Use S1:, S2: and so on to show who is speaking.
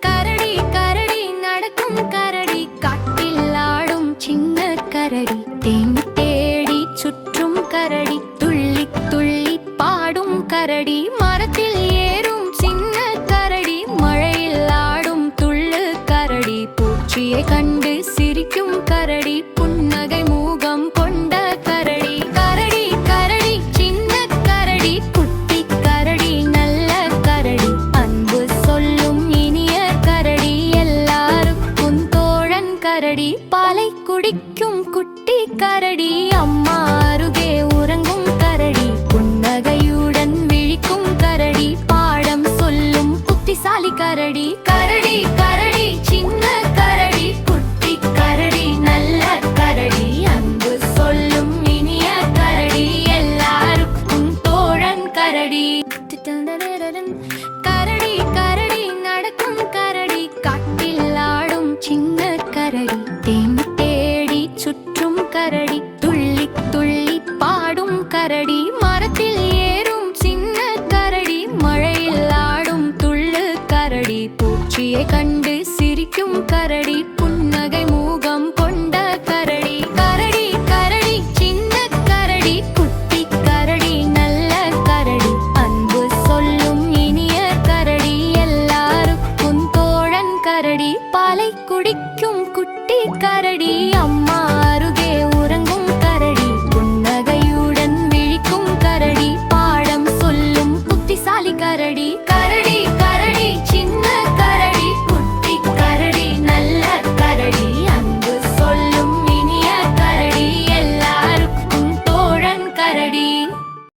S1: கரடி கரடி நடக்கும் கரடி காட்டில் ஆடும் சின்ன கரடி தேன் தேடி சுற்றும் கரடி துள்ளி துள்ளி பாடும் கரடி மரத்தில் ஏறும் சின்ன கரடி மழையில் ஆடும் துள்ளு கரடி பூச்சியை கண்டு கரடி பாலை குடிக்கும் குட்டி கரடி அம்மா அருகே உறங்கும் கரடி புன்னகையுடன் விழிக்கும் கரடி பாடம் சொல்லும் புத்திசாலி கரடி கரடி துள்ளி துள்ளி பாடும் கரடி. மரத்தில் ஏறும் சின்ன கரடி மழையில் ஆடும் துள்ளு கரடி. பூச்சியை கண்டு சிரிக்கும் கரடி புன்னகை மூகம் கொண்ட கரடி. கரடி கரடி சின்ன கரடி குட்டி கரடி நல்ல கரடி. அன்பு சொல்லும் இனிய கரடி எல்லாருக்கும் தோழன் கரடி. பாலை குடிக்கும் குட்டி கரடி அம்மா